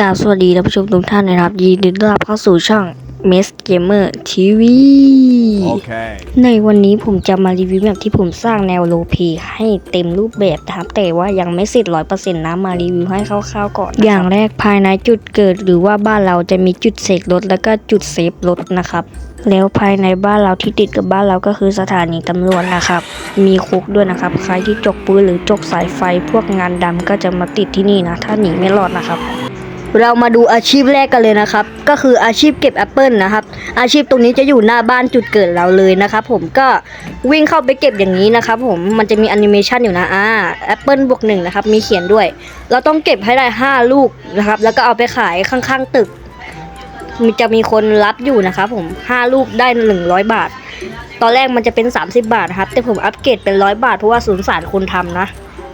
กราบสวัสดีท่านผู้ชมทุกท่านนะครับ ยินดีต้อนรับเข้าสู่ช่อง m e s Gamer TV Okay. ในวันนี้ผมจะมารีวิวแบบที่ผมสร้างแนวโลเพให้เต็มรูปแบบนะครับ แต่ว่ายังไม่เสร็จร้อยเปอร์เซ็นต์นะมารีวิวให้คร่าวๆก่อนนะครับอย่างแรกภายในจุดเกิดหรือว่าบ้านเราจะมีจุดเสกรถแล้วก็จุดเซฟรถนะครับ แล้วภายในบ้านเราที่ติดกับบ้านเราก็คือสถานีตำรวจนะครับ มีคุกด้วยนะครับ ใครที่จกปืนหรือจกสายไฟพวกงานดำก็จะมาติดที่นี่นะ ถ้าหนีไม่รอดนะครับ เรามาดูอาชีพแรกกันเลยนะครับ ก็คืออาชีพเก็บแอปเปิลนะครับ อาชีพตรงนี้จะอยู่หน้าบ้านจุดเกิดเราเลยนะครับผมก็วิ่งเข้าไปเก็บอย่างนี้นะครับผมมันจะมีแอนิเมชันอยู่นะอ่าแอปเปิลบวกหนึ่งนะครับมีเขียนด้วย เราต้องเก็บให้ได้ 5 ลูกนะครับ แล้วก็เอาไปขายข้างๆตึกมีจะมีคนรับอยู่นะครับผม 5 ลูกได้ 100 บาท ตอนแรกมันจะเป็น 30 บาทครับ แต่ผมอัปเกรดเป็น 100 บาทเพราะว่าศูนย์สารคนทำนะ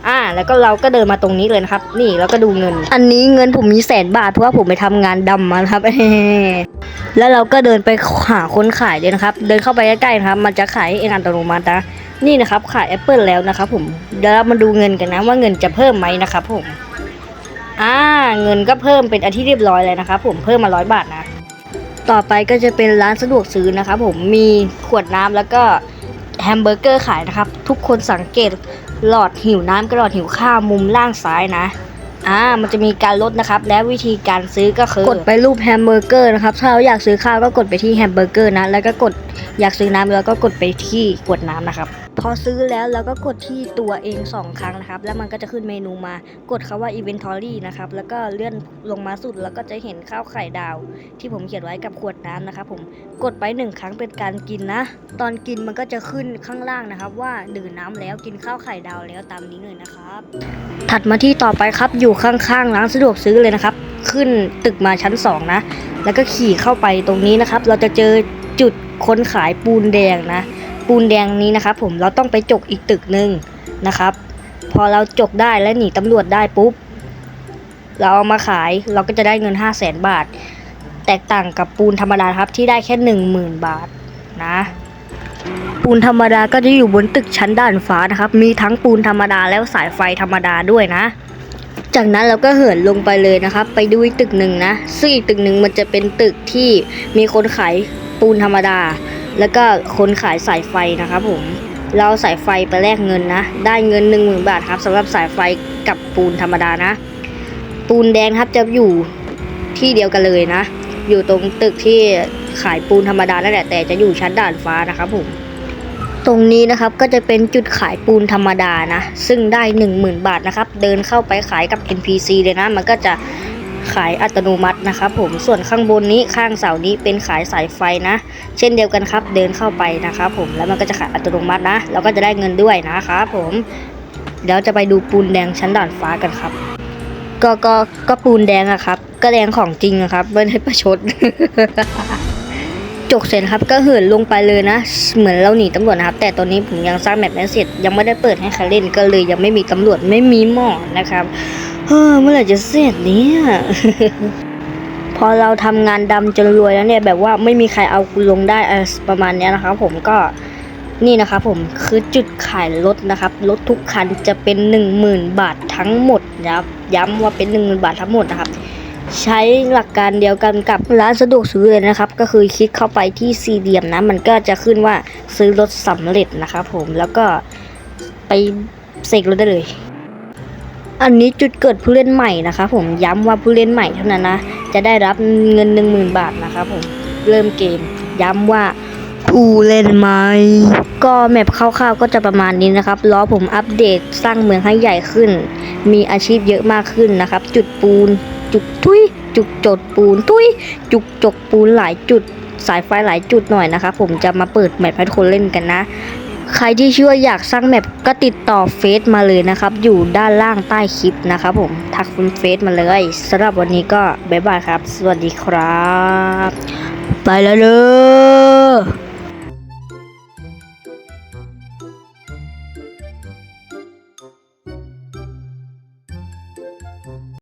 อ่า แล้วก็เราก็เดินมาตรงนี้เลยนะครับ นี่แล้วก็ดูเงิน อันนี้เงินผมมีแสนบาทเพราะว่าผมไปทำงานดำมาครับแล้วเราก็เดินไปหาคนขายเลยนะครับ เดินเข้าไปใกล้ๆนะครับ มันจะขายเองอัตโนมัตินะนี่นะครับขายแอปเปิลแล้วนะครับผมเดี๋ยวเรามาดูเงินกันนะว่าเงินจะเพิ่มไหมนะครับผมอ่าเงินก็เพิ่มเป็นอันที่เรียบร้อยเลยนะครับผมเพิ่มมาร้อยบาทนะ ต่อไปก็จะเป็นร้านสะดวกซื้อนะครับผมมีขวดน้ำแล้วก็แฮมเบอร์เกอร์ขายนะครับ ทุกคนสังเกต หลอดหิวน้ำกับหลอดหิวข้าวมุมล่างซ้ายนะอ่ามันจะมีการลดนะครับ และวิธีการซื้อก็คือกดไปรูปแฮมเบอร์เกอร์นะครับ ถ้าเราอยากซื้อข้าวก็กดไปที่แฮมเบอร์เกอร์นะ แล้วก็กดอยากซื้อน้ำแล้วก็กดไปที่ขวดน้ำนะครับ พอซื้อแล้วเราก็กดที่ตัวเอง 2 ครั้งนะครับ แล้วมันก็จะขึ้นเมนูมากดคาว่า inventory นะครับ แล้วก็เลื่อนลงมาสุดแล้วก็จะเห็นข้าวไข่ดาว ที่ผมเขียนไว้กับขวดน้ำนะครับผมกดไปหนึ่งครั้งเป็นการกินนะ ตอนกินมันก็จะขึ้นข้างล่างนะครับ ว่าดื่มน้ำแล้วกินข้าวไข่ดาวแล้วตามนี้เลยนะครับ ถัดมาที่ต่อไปครับอยู่ข้างๆร้านสะดวกซื้อเลยนะครับ ขึ้นตึกมาชั้น 2 นะ แล้วก็ขี่เข้าไปตรงนี้นะครับ เราจะเจอจุดคนขายปูนแดงนะ ปูนแดงนี้นะครับผมเราต้องไปจกอีกตึกหนึ่งนะครับ พอเราจกได้และหนีตำรวจได้ปุ๊บ เราเอามาขายเราก็จะได้เงิน 5 0 0แสนบาท แตกต่างกับปูนธรรมดาครับที่ได้แค่ 10,000 บาทนะ ปูนธรรมดาก็จะอยู่บนตึกชั้นด้านฟ้านะครับ มีทั้งปูนธรรมดาแล้วสายไฟธรรมดาด้วยนะ จากนั้นเราก็เหินลงไปเลยนะครับ ไปดูอีกตึกหนึ่งนะซึ่งอีกตึกหนึ่งมันจะเป็นตึกที่มีคนขายปูนธรรมดา แล้วก็คนขายสายไฟนะครับผม เราสายไฟไปแลกเงินนะ ได้เงิน 1 0,000 บาทครับสำหรับสายไฟกับปูนธรรมดานะ ปูนแดงครับจะอยู่ที่เดียวกันเลยนะ อยู่ตรงตึกที่ขายปูนธรรมดานั่นแหละแต่จะอยู่ชั้นด่านฟ้านะครับผม ตรงนี้นะครับก็จะเป็นจุดขายปูนธรรมดานะ ซึ่งได้ 10,000 บาทนะครับ เดินเข้าไปขายกับ NPC เลยนะ มันก็จะ ขายอัตโนมัตินะครับผมส่วนข้างบนนี้ข้างเสานี้เป็นขายสายไฟนะ เช่นเดียวกันครับเดินเข้าไปนะครับผมแล้วมันก็จะขายอัตโนมัตินะเราก็จะได้เงินด้วยนะครับผมเดี๋ยวจะไปดูปูนแดงชั้นด่านฟ้ากันครับ ก็ก็ก็ปูนแดงอะครับก็แดงของจริงอะครับไม่ได้ประชดจกเสร็จครับก็เหินลงไปเลยนะ เหมือนเราหนีตำรวจนะครับ แต่ตอนนี้ผมยังสร้างแมปไม่เสร็จยังไม่ได้เปิดให้ใครเล่นก็เลยยังไม่มีตำรวจไม่มีหมอนะครับ เฮ้อเมื่อไหร่จะเสร็จเนี่ย พอเราทำงานดำจนรวยแล้วเนี่ย แบบว่าไม่มีใครเอากูลงได้ประมาณเนี้ยนะครับผมก็นี่นะครับผมคือจุดขายรถนะครับรถทุกคันจะเป็น 10,000 บาททั้งหมดนะครับย้ำว่าเป็น 10,000 บาททั้งหมดนะครับ ใช้หลักการเดียวกันกับร้านสะดวกซื้อเลยนะครับ ก็คือคลิกเข้าไปที่สี่เหลี่ยมนะ มันก็จะขึ้นว่าซื้อรถสำเร็จนะครับผมแล้วก็ไปเสกรถได้เลย อันนี้จุดเกิดผู้เล่นใหม่นะครับผมย้ำว่าผู้เล่นใหม่เท่านั้นนะ จะได้รับเงิน 1 0,000 บาทนะครับผมเริ่มเกม ย้ำว่าผู้เล่นใหม่ก็แมปคร่าวๆก็จะประมาณนี้นะครับล้อผมอัปเดตสร้างเมืองให้ใหญ่ขึ้น มีอาชีพเยอะมากขึ้นนะครับ จุดปูน จุกทุยจุกจดปูนทุยจุกจกปูนหลายจุดสายไฟหลายจุดหน่อยนะครับผมจะมาเปิดแมปให้ทุกคนเล่นกันนะ ใครที่เชื่ออยากสร้างแมปก็ติดต่อเฟซมาเลยนะครับ อยู่ด้านล่างใต้คลิปนะครับผมทักคุณเฟซมาเลยสำหรับวันนี้ก็บ๊ายบายครับ สวัสดีครับ ไปแล้วเด้อ